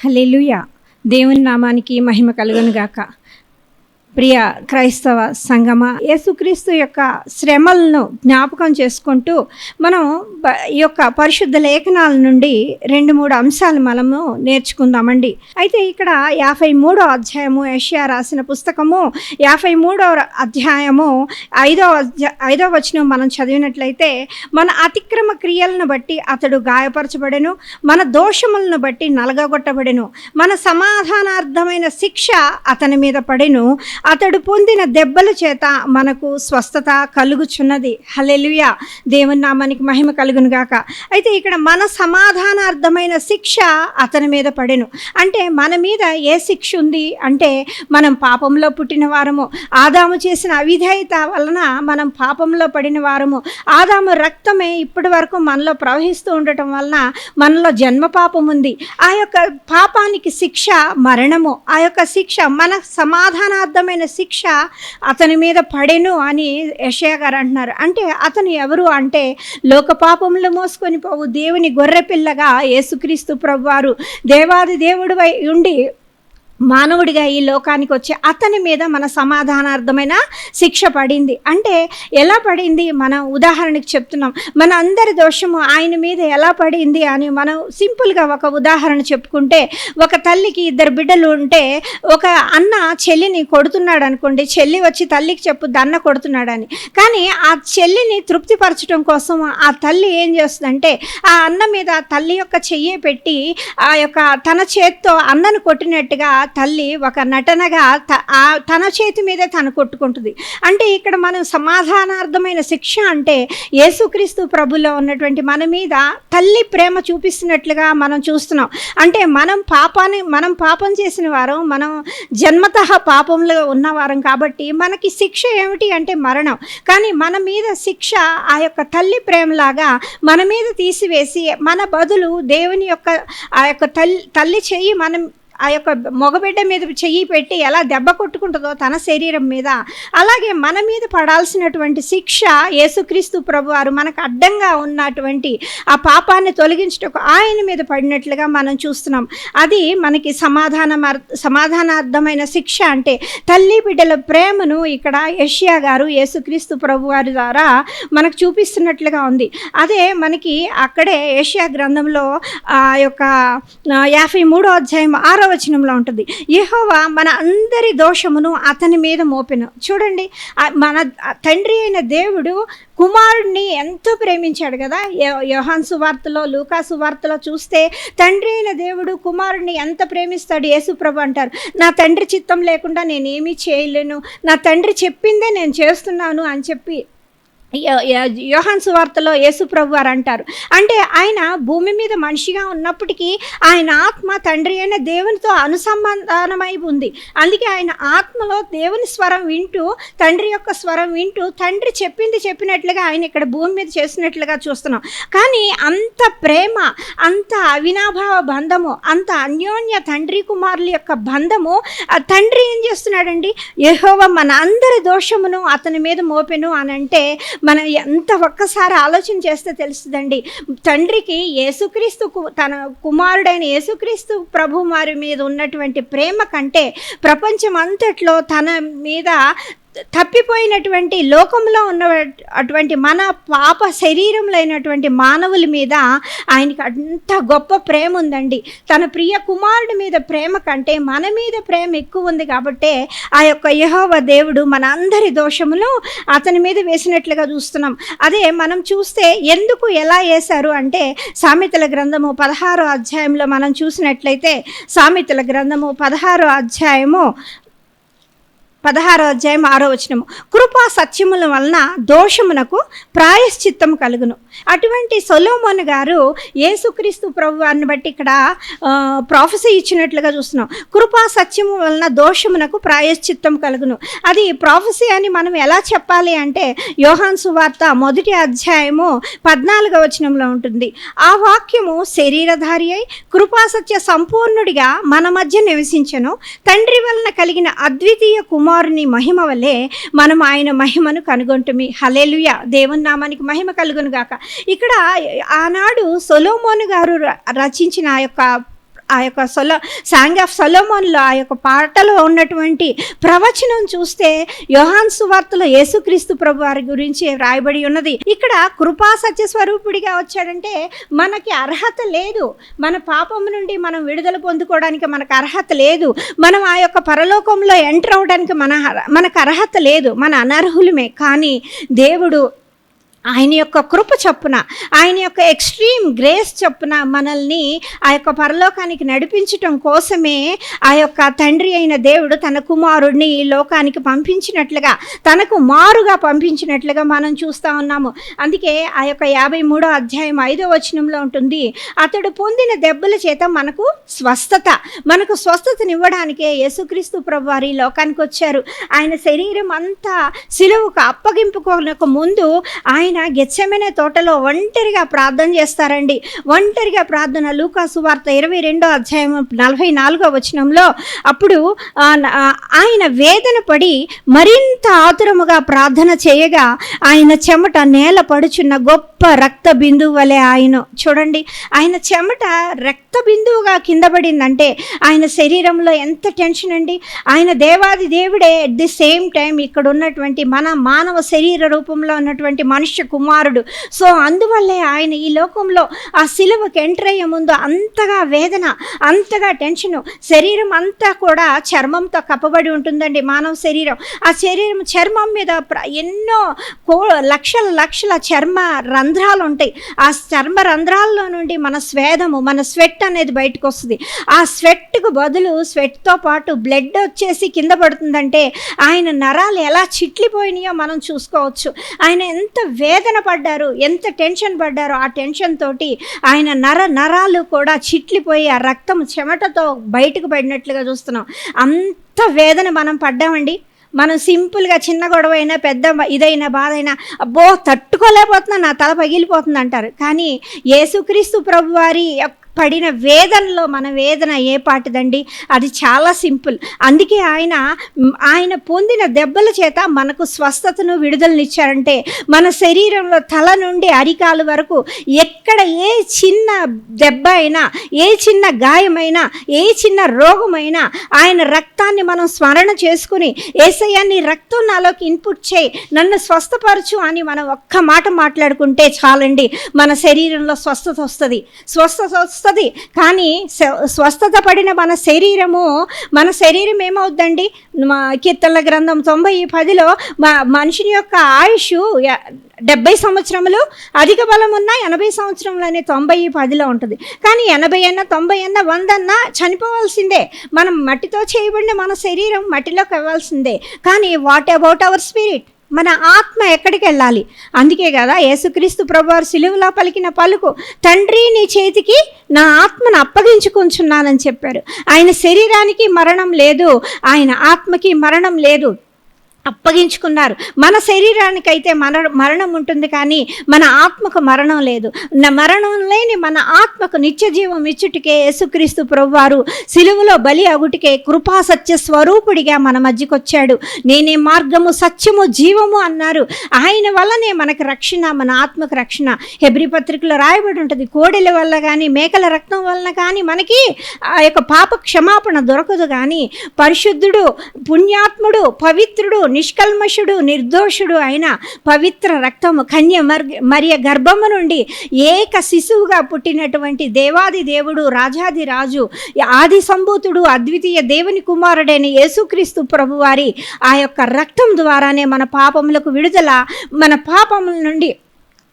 హల్లెలూయా. దేవుని నామానికి మహిమ కలుగును గాక ప్రియ క్రైస్తవ సంగమ యేసుక్రీస్తు యొక్క శ్రమలను జ్ఞాపకం చేసుకుంటూ మనం ఈ యొక్క పరిశుద్ధ లేఖనాల నుండి రెండు మూడు అంశాలు మనము నేర్చుకుందామండి. అయితే ఇక్కడ యాభై మూడో అధ్యాయము యష్యా రాసిన పుస్తకము యాభై మూడో అధ్యాయము ఐదో ఐదో వచనం మనం చదివినట్లయితే మన అతిక్రమ క్రియలను బట్టి అతడు గాయపరచబడెను మన దోషములను బట్టి నలగగొట్టబడెను మన సమాధానార్థమైన శిక్ష అతని మీద పడెను. అతడు పొందిన దెబ్బల చేత మనకు స్వస్థత కలుగుచున్నది. హలెలుయ దేవుని నామానికి మహిమ కలుగును గాక. అయితే ఇక్కడ మన సమాధానార్థమైన శిక్ష అతని మీద పడెను. అంటే మన మీద ఏ శిక్ష ఉంది? అంటే మనం పాపంలో పుట్టిన వారము ఆదాము చేసిన అవిధేయత వలన మనం పాపంలో పడిన వారము ఆదాము రక్తమే ఇప్పటి వరకు మనలో ప్రవహిస్తూ ఉండటం వలన మనలో జన్మ పాపం ఉంది. ఆ యొక్క పాపానికి శిక్ష మరణము. ఆ యొక్క శిక్ష మన సమాధానార్థమైన శిక్ష అతని మీద పడెను అని యషయా గారు అంటున్నారు. అంటే అతను ఎవరు అంటే లోక పాపములు మోసుకొని పోవు దేవుని గొర్రెపిల్లగా యేసుక్రీస్తు ప్రభువారు. దేవాది దేవుడు ఉండి మానవుడిగా ఈ లోకానికి వచ్చి అతని మీద మన సమాధానార్థమైన శిక్ష పడింది. అంటే ఎలా పడింది? మనం ఉదాహరణకి చెప్తున్నాం. మన అందరి దోషము ఆయన మీద ఎలా పడింది అని మనం సింపుల్గా ఒక ఉదాహరణ చెప్పుకుంటే ఒక తల్లికి ఇద్దరు బిడ్డలు ఉంటే ఒక అన్న చెల్లిని కొడుతున్నాడు అనుకోండి చెల్లి వచ్చి తల్లికి చెప్పుద్ది అన్న కొడుతున్నాడని కానీ ఆ చెల్లిని తృప్తిపరచడం కోసం ఆ తల్లి ఏం చేస్తుందంటే ఆ అన్న మీద తల్లి యొక్క చెయ్యి పెట్టి ఆ యొక్క తన చేత్తో అన్నను కొట్టినట్టుగా తల్లి ఒక నటనగా త- ఆ తన చేతి మీదే తను కొట్టుకుంటుంది. అంటే ఇక్కడ మనం సమాధానార్థమైన శిక్ష అంటే యేసుక్రీస్తు ప్రభులో ఉన్నటువంటి మన మీద తల్లి ప్రేమ చూపిస్తున్నట్లుగా మనం చూస్తున్నాం. అంటే మనం పాపాన్ని మనం పాపం చేసిన వారం మనం జన్మత పాపంలో ఉన్నవారం కాబట్టి మనకి శిక్ష ఏమిటి అంటే మరణం. కానీ మన మీద శిక్ష ఆ యొక్క తల్లి ప్రేమలాగా మన మీద తీసివేసి మన బదులు దేవుని యొక్క ఆ యొక్క తల్లి తల్లి చెయ్యి మనం ఆ యొక్క మగబిడ్డ మీద చెయ్యి పెట్టి ఎలా దెబ్బ కొట్టుకుంటుందో తన శరీరం మీద అలాగే మన మీద పడాల్సినటువంటి శిక్ష యేసుక్రీస్తు ప్రభు వారు మనకు అడ్డంగా ఉన్నటువంటి ఆ పాపాన్ని తొలగించటకు ఆయన మీద పడినట్లుగా మనం చూస్తున్నాం. అది మనకి సమాధానం సమాధానార్థమైన శిక్ష అంటే తల్లి బిడ్డల ప్రేమను ఇక్కడ యష్యా గారు యేసుక్రీస్తు ప్రభు వారి ద్వారా మనకు చూపిస్తున్నట్లుగా ఉంది. అదే మనకి అక్కడే ఏషియా గ్రంథంలో ఆ యొక్క యాభై మూడో అధ్యాయం ఆరో వచనంలో ఉంటుంది. యహోవా మన అందరి దోషమును అతని మీద మోపెను. చూడండి మన తండ్రి అయిన దేవుడు కుమారుడిని ఎంతో ప్రేమించాడు కదా. యో- యోహాన్ సువార్తలో లూకా సువార్తలో చూస్తే తండ్రి అయిన దేవుడు కుమారుడిని ఎంత ప్రేమిస్తాడు? యేసుప్రభు అంటారు. నా తండ్రి చిత్తం లేకుండా నేనేమీ చేయలేను. నా తండ్రి చెప్పిందే నేను చేస్తున్నాను అని చెప్పి యోహాన్ సువార్తలో యేసుప్రభు వారు అంటారు. అంటే ఆయన భూమి మీద మనిషిగా ఉన్నప్పటికీ ఆయన ఆత్మ తండ్రి అయిన దేవునితో అనుసంధానమై ఉంది. అందుకే ఆయన ఆత్మలో దేవుని స్వరం వింటూ తండ్రి యొక్క స్వరం వింటూ తండ్రి చెప్పింది చెప్పినట్లుగా ఆయన ఇక్కడ భూమి మీద చేసినట్లుగా చూస్తున్నాం. కానీ అంత ప్రేమ అంత అవినాభావ బంధము అంత అన్యోన్య తండ్రి కుమారుల యొక్క బంధము తండ్రి ఏం చేస్తున్నాడండి? యహోవ మన అందరి దోషమును అతని మీద మోపెను అని అంటే మనం ఎంత ఒక్కసారి ఆలోచన చేస్తే తెలుస్తుందండి. తండ్రికి యేసుక్రీస్తు కు- తన కుమారుడైన యేసుక్రీస్తు ప్రభు వారి మీద ఉన్నటువంటి ప్రేమ కంటే ప్రపంచం అంతట్లో తన మీద తప్పిపోయినటువంటి లోకంలో ఉన్న అటువంటి మన పాప శరీరంలో అయినటువంటి మానవుల మీద ఆయనకి అంత గొప్ప ప్రేమ ఉందండి. తన ప్రియ కుమారుడి మీద ప్రేమ కంటే మన మీద ప్రేమ ఎక్కువ ఉంది కాబట్టే ఆ యొక్క యహోవ దేవుడు మన అందరి దోషములు అతని మీద వేసినట్లుగా చూస్తున్నాం. అదే మనం చూస్తే ఎందుకు ఎలా వేశారు అంటే సామెతల గ్రంథము పదహారో అధ్యాయంలో మనం చూసినట్లయితే సామెతల గ్రంథము పదహారో అధ్యాయము పదహారో అధ్యాయం ఆరో వచనము. కృపా సత్యముల వలన దోషమునకు ప్రాయశ్చిత్తం కలుగును. అటువంటి సొలోమోన్ గారు యేసుక్రీస్తు ప్రభు వారిని బట్టి ఇక్కడ ప్రాఫెసీ ఇచ్చినట్లుగా చూస్తున్నాం. కృపా సత్యము వలన దోషమునకు ప్రాయశ్చిత్తం కలుగును. అది ప్రాఫెసీ అని మనం ఎలా చెప్పాలి అంటే యోహాన్ సువార్త మొదటి అధ్యాయము పద్నాలుగో వచనంలో ఉంటుంది. ఆ వాక్యము శరీరధారి అయి కృపాసత్య సంపూర్ణుడిగా మన మధ్య నివసించను. తండ్రి వలన కలిగిన అద్వితీయ కుమార్ కుమారుని మహిమ వల్లే మనం ఆయన మహిమను కనుగొంటుమి. హలేలుయ దేవుని నామానికి మహిమ కలుగును గాక. ఇక్కడ ఆనాడు సొలోమోను గారు ర- రచించిన యొక్క ఆ యొక్క సొల సాంగ్ ఆఫ్ సొలోమోన్లో ఆ యొక్క పాటలో ఉన్నటువంటి ప్రవచనం చూస్తే యోహాన్ సువార్తలో యేసుక్రీస్తు ప్రభు వారి గురించి రాయబడి ఉన్నది. ఇక్కడ కృపా సత్య స్వరూపుడిగా వచ్చాడంటే మనకి అర్హత లేదు. మన పాపం నుండి మనం విడుదల పొందుకోవడానికి మనకు అర్హత లేదు. మనం ఆ యొక్క పరలోకంలో ఎంటర్ అవడానికి మన మనకు అర్హత లేదు. మన అనర్హులమే. కానీ దేవుడు ఆయన యొక్క కృప చొప్పున ఆయన యొక్క ఎక్స్ట్రీమ్ గ్రేస్ చొప్పున మనల్ని ఆ యొక్క పరలోకానికి నడిపించటం కోసమే ఆ యొక్క తండ్రి అయిన దేవుడు తన కుమారుడిని ఈ లోకానికి పంపించినట్లుగా తనకు మారుగా పంపించినట్లుగా మనం చూస్తూ ఉన్నాము. అందుకే ఆ యొక్క యాభై మూడో అధ్యాయం ఐదో వచనంలో ఉంటుంది అతడు పొందిన దెబ్బల చేత మనకు స్వస్థత మనకు స్వస్థతనివ్వడానికే యేసుక్రీస్తు ప్రభు వారి లోకానికి వచ్చారు. ఆయన శరీరం అంతా సిలువుకు అప్పగింపుకోనక ముందు ఆయన ఆయన గెచ్చమైన తోటలో ఒంటరిగా ప్రార్థన చేస్తారండి. ఒంటరిగా ప్రార్థన లూకాసు వార్త ఇరవై రెండో అధ్యాయం నలభై నాలుగో వచనంలో అప్పుడు ఆయన వేదన పడి మరింత ఆతురముగా ప్రార్థన చేయగా ఆయన చెమట నేల పడుచున్న గొప్ప రక్త బిందువు వలె ఆయన చూడండి ఆయన చెమట రక్త బిందువుగా కింద పడిందంటే ఆయన శరీరంలో ఎంత టెన్షన్ అండి. ఆయన దేవాది దేవుడే ఎట్ ది సేమ్ టైం ఇక్కడ ఉన్నటువంటి మన మానవ శరీర రూపంలో ఉన్నటువంటి మనుష్య కుమారుడు. సో అందువల్లే ఆయన ఈ లోకంలో ఆ సిలువకి ఎంటర్ అయ్యే ముందు అంతగా వేదన అంతగా టెన్షను శరీరం అంతా కూడా చర్మంతో కప్పబడి ఉంటుందండి మానవ శరీరం. ఆ శరీరం చర్మం మీద ప్ర- ఎన్నో కో లక్షల లక్షల చర్మ రంధ్రాలు ఉంటాయి. ఆ చర్మ రంధ్రాల్లో నుండి మన స్వేదము మన స్వెట్ అనేది బయటకు వస్తుంది. ఆ స్వెట్కు బదులు స్వెట్తో పాటు బ్లడ్ వచ్చేసి కింద పడుతుందంటే ఆయన నరాలు ఎలా చిట్లిపోయినాయో మనం చూసుకోవచ్చు. ఆయన ఎంత వే వేదన పడ్డారు ఎంత టెన్షన్ పడ్డారో ఆ టెన్షన్ తోటి ఆయన నర నరాలు కూడా చిట్లిపోయి ఆ రక్తం చెమటతో బయటకు పడినట్లుగా చూస్తున్నాం. అంత వేదన మనం పడ్డామండి. మనం సింపుల్గా చిన్న గొడవ అయినా పెద్ద ఇదైనా బాధ అయినా అబ్బో తట్టుకోలేకపోతున్నా నా తల పగిలిపోతుంది అంటారు కానీ యేసుక్రీస్తు ప్రభు వారి యొక్క పడిన వేదనలో మన వేదన ఏ పాటిదండి? అది చాలా సింపుల్. అందుకే ఆయన ఆయన పొందిన దెబ్బల చేత మనకు స్వస్థతను విడుదలనిచ్చారంటే మన శరీరంలో తల నుండి అరికాలు వరకు ఎక్కడ ఏ చిన్న దెబ్బ అయినా ఏ చిన్న గాయమైనా ఏ చిన్న రోగమైనా ఆయన రక్తాన్ని మనం స్మరణ చేసుకుని ఏసయ్య రక్తం నాలోకి ఇన్పుట్ చేయి నన్ను స్వస్థపరచు అని మనం ఒక్క మాట మాట్లాడుకుంటే చాలండి. మన శరీరంలో స్వస్థత వస్తుంది. స్వస్థత వస్తుంది. కానీ స్వ- స్వస్థత పడిన మన శరీరము మన శరీరం ఏమవుద్దండి? మా కీర్తనల గ్రంథం తొంభై పదిలో మా మనిషిని యొక్క ఆయుష్ డెబ్బై సంవత్సరములు అధిక బలం ఉన్న ఎనభై సంవత్సరములు అనే తొంభై పదిలో ఉంటుంది. కానీ ఎనభై అన్న తొంభై అన్న వంద అన్న చనిపోవాల్సిందే. మనం మట్టితో చేయబడిన మన శరీరం మట్టిలోకి అవ్వాల్సిందే కానీ వాట్ అబౌట్ అవర్ స్పిరిట్ మన ఆత్మ ఎక్కడికి వెళ్ళాలి? అందుకే కదా యేసుక్రీస్తు ప్రభువారు సిలువలో పలికిన పలుకు తండ్రి నీ చేతికి నా ఆత్మను అప్పగించుకుంటున్నానని చెప్పారు. ఆయన శరీరానికి మరణం లేదు ఆయన ఆత్మకి మరణం లేదు. అప్పగించుకున్నారు. మన శరీరానికైతే మర మరణం ఉంటుంది కానీ మన ఆత్మకు మరణం లేదు. నా మరణం లేని మన ఆత్మకు నిత్య జీవం ఇచ్చుటికే యేసుక్రీస్తు ప్రభువారు సిలువలో బలి అగుటికే కృపా సత్య స్వరూపుడిగా మన మధ్యకొచ్చాడు. నేనే మార్గము సత్యము జీవము అన్నారు. ఆయన వల్లనే మనకు రక్షణ మన ఆత్మకు రక్షణ. హెబ్రి పత్రికలో రాయబడి ఉంటుంది కోడెల వల్ల కానీ మేకల రక్తం వలన కానీ మనకి ఆ యొక్క పాప క్షమాపణ దొరకదు కానీ పరిశుద్ధుడు పుణ్యాత్ముడు పవిత్రుడు నిష్కల్మషుడు నిర్దోషుడు అయిన పవిత్ర రక్తము కన్య మర్ మరియ గర్భము నుండి ఏక శిశువుగా పుట్టినటువంటి దేవాది దేవుడు రాజాది రాజు ఆది సంభూతుడు అద్వితీయ దేవుని కుమారుడైన యేసుక్రీస్తు ప్రభువారి ఆ యొక్క రక్తం ద్వారానే మన పాపములకు విడుదల మన పాపముల నుండి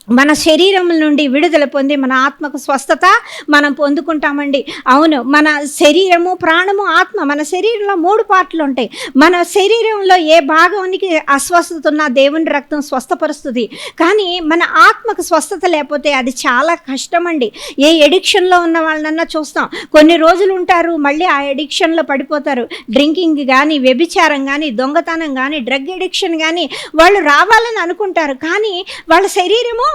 మన శరీరం నుండి విడుదల పొంది మన ఆత్మకు స్వస్థత మనం పొందుకుంటామండి. అవును మన శరీరము ప్రాణము ఆత్మ మన శరీరంలో మూడు పార్ట్లు ఉంటాయి. మన శరీరంలో ఏ భాగానికి అస్వస్థత ఉన్నా దేవుని రక్తం స్వస్థపరుస్తుంది. కానీ మన ఆత్మకు స్వస్థత లేకపోతే అది చాలా కష్టమండి. ఏ ఎడిక్షన్లో ఉన్న వాళ్ళనన్నా చూస్తాం. కొన్ని రోజులు ఉంటారు మళ్ళీ ఆ ఎడిక్షన్లో పడిపోతారు. డ్రింకింగ్ కానీ వ్యభిచారం కానీ దొంగతనం కానీ డ్రగ్ ఎడిక్షన్ కానీ వాళ్ళు రావాలని అనుకుంటారు. కానీ వాళ్ళ శరీరము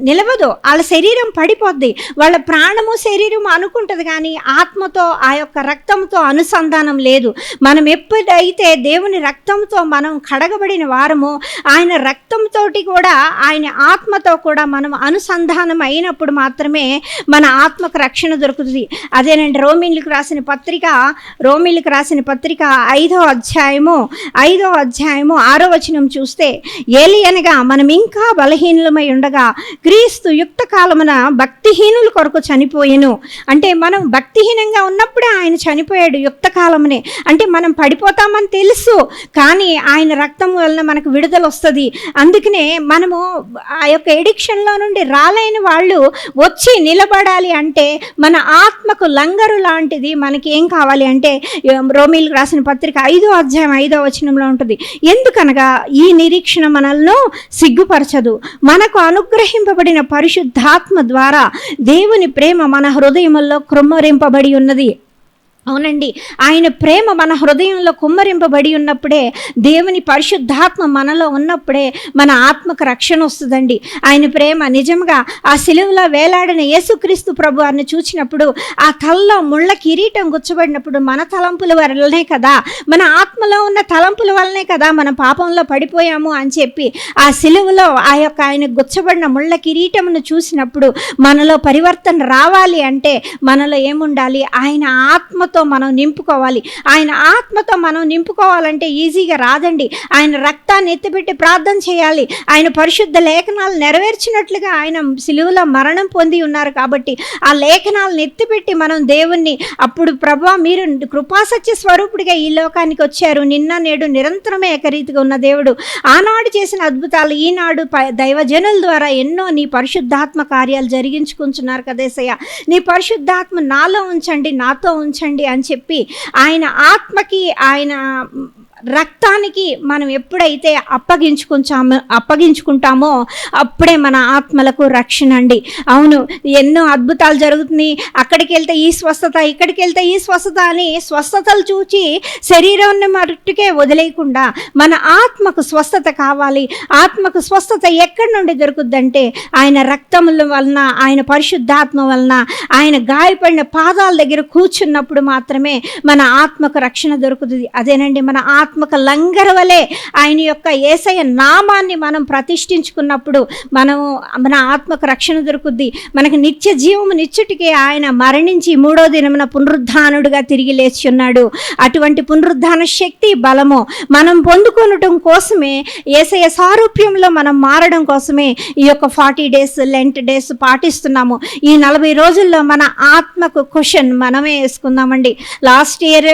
నిలవదు. వాళ్ళ శరీరం పడిపోద్ది. వాళ్ళ ప్రాణము శరీరం అనుకుంటుంది కానీ ఆత్మతో ఆ యొక్క రక్తంతో అనుసంధానం లేదు. మనం ఎప్పుడైతే దేవుని రక్తంతో మనం కడగబడిన వారము ఆయన రక్తంతో కూడా ఆయన ఆత్మతో కూడా మనం అనుసంధానం అయినప్పుడు మాత్రమే మన ఆత్మకు రక్షణ దొరుకుతుంది. అదేనండి రోమిన్లకు రాసిన పత్రిక రోమిన్లకు రాసిన పత్రిక ఐదో అధ్యాయము ఐదో అధ్యాయము ఆరో వచనం చూస్తే ఏలి అనగా మనం ఇంకా బలహీనులమై ఉండగా క్రీస్తు యుక్త కాలమున భక్తిహీనుల కొరకు చనిపోయెను. అంటే మనం భక్తిహీనంగా ఉన్నప్పుడే ఆయన చనిపోయాడు యుక్త కాలమునే. అంటే మనం పడిపోతామని తెలుసు కానీ ఆయన రక్తం వలన మనకు విడుదల వస్తుంది. అందుకనే మనము ఆ యొక్క ఎడిక్షన్లో నుండి రాలేని వాళ్ళు వచ్చి నిలబడాలి అంటే మన ఆత్మకు లంగరు లాంటిది మనకి ఏం కావాలి అంటే రోమిలు రాసిన పత్రిక ఐదో అధ్యాయం ఐదో వచనంలో ఉంటుంది. ఎందుకనగా ఈ నిరీక్షణ మనల్ని సిగ్గుపరచదు. మనకు అనుగ్రహింపబడిన పరిశుద్ధాత్మ ద్వారా దేవుని ప్రేమ మన హృదయముల్లో క్రొమ్మరింపబడి ఉన్నది. అవునండి. ఆయన ప్రేమ మన హృదయంలో కుమ్మరింపబడి ఉన్నప్పుడే దేవుని పరిశుద్ధాత్మ మనలో ఉన్నప్పుడే మన ఆత్మకు రక్షణ వస్తుందండి. ఆయన ప్రేమ నిజంగా ఆ సిలువలో వేలాడిన యేసుక్రీస్తు ప్రభు అని చూచినప్పుడు ఆ తలలో ముళ్ళ కిరీటం గుచ్చబడినప్పుడు మన తలంపుల వల్లనే కదా మన ఆత్మలో ఉన్న తలంపుల వల్లనే కదా మన పాపంలో పడిపోయాము అని చెప్పి ఆ సిలువలో ఆ యొక్క ఆయన గుచ్చబడిన ముళ్ళ కిరీటమును చూసినప్పుడు మనలో పరివర్తన రావాలి అంటే మనలో ఏముండాలి? ఆయన ఆత్మతో ఆత్మతో మనం నింపుకోవాలి. ఆయన ఆత్మతో మనం నింపుకోవాలంటే ఈజీగా రాదండి. ఆయన రక్తాన్ని ఎత్తిపెట్టి ప్రార్థన చేయాలి. ఆయన పరిశుద్ధ లేఖనాలు నెరవేర్చినట్లుగా ఆయన సిలువలో మరణం పొంది ఉన్నారు కాబట్టి ఆ లేఖనాలను ఎత్తిపెట్టి మనం దేవుణ్ణి అప్పుడు ప్రభా మీరు కృపాసత్య స్వరూపుడిగా ఈ లోకానికి వచ్చారు. నిన్న నేడు నిరంతరమే ఏకరీతిగా ఉన్న దేవుడు. ఆనాడు చేసిన అద్భుతాలు ఈనాడు దైవజనుల ద్వారా ఎన్నో నీ పరిశుద్ధాత్మ కార్యాలు జరిగించుకుంటున్నారు కదేసయ్య. నీ పరిశుద్ధాత్మ నాలో ఉంచండి నాతో ఉంచండి అని చెప్పి ఆయన ఆత్మకి ఆయన రక్తానికి మనం ఎప్పుడైతే అప్పగించుకుంటామో అప్పగించుకుంటామో అప్పుడే మన ఆత్మలకు రక్షణ అండి. అవును ఎన్నో అద్భుతాలు జరుగుతున్నాయి. అక్కడికి వెళ్తే ఈ స్వస్థత ఇక్కడికి వెళ్తే ఈ స్వస్థత అని స్వస్థతలు చూచి శరీరాన్ని మట్టుకే వదిలేయకుండా మన ఆత్మకు స్వస్థత కావాలి. ఆత్మకు స్వస్థత ఎక్కడి నుండి దొరుకుద్దంటే ఆయన రక్తముల వలన ఆయన పరిశుద్ధాత్మ వలన ఆయన గాయపడిన పాదాల దగ్గర కూర్చున్నప్పుడు మాత్రమే మన ఆత్మకు రక్షణ దొరుకుతుంది. అదేనండి మన ఆత్మ ఆత్మక లంగర వలె ఆయన యొక్క ఏసయ నామాన్ని మనం ప్రతిష్ఠించుకున్నప్పుడు మనము మన ఆత్మకు రక్షణ దొరుకుద్ది. మనకు నిత్య జీవము నిచ్చుటికి ఆయన మరణించి మూడో దినమున పునరుద్ధానుడుగా తిరిగి లేచి ఉన్నాడు అటువంటి పునరుద్ధాన శక్తి బలము మనం పొందుకొనటం కోసమే ఏసయ సారూప్యంలో మనం మారడం కోసమే ఈ యొక్క ఫార్టీ డేస్ లెంట్ డేస్ పాటిస్తున్నాము. ఈ నలభై రోజుల్లో మన ఆత్మకు క్వశ్చన్ మనమే వేసుకుందామండి. లాస్ట్ ఇయర్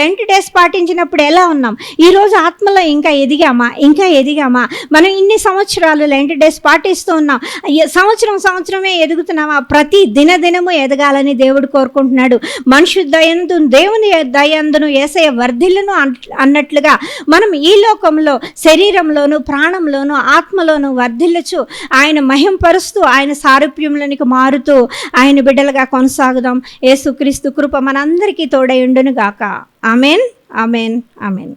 లెంట్ డేస్ పాటించినప్పుడు ఎలా ఉన్నాం? ఈరోజు ఆత్మలో ఇంకా ఎదిగామా? ఇంకా ఎదిగామా? మనం ఇన్ని సంవత్సరాలు లెంట్ డేస్ పాటిస్తూ ఉన్నాం. సంవత్సరం సంవత్సరమే ఎదుగుతున్నామా? ప్రతి దినదినము ఎదగాలని దేవుడు కోరుకుంటున్నాడు. మనుషు దయందు దేవుని దయందును ఏసయ వర్ధిల్లును అన్నట్లుగా మనం ఈ లోకంలో శరీరంలోను ప్రాణంలోను ఆత్మలోను వర్ధిల్లచ్చు. ఆయన మహింపరుస్తూ ఆయన సారూప్యంలోనికి మారుతూ ఆయన బిడ్డలుగా కొనసాగుదాం. ఏసుక్రీస్తు కృప మనందరికీ తోడై ఉండును గాక ఆమెన్ ఆమెన్ ఆమెన్.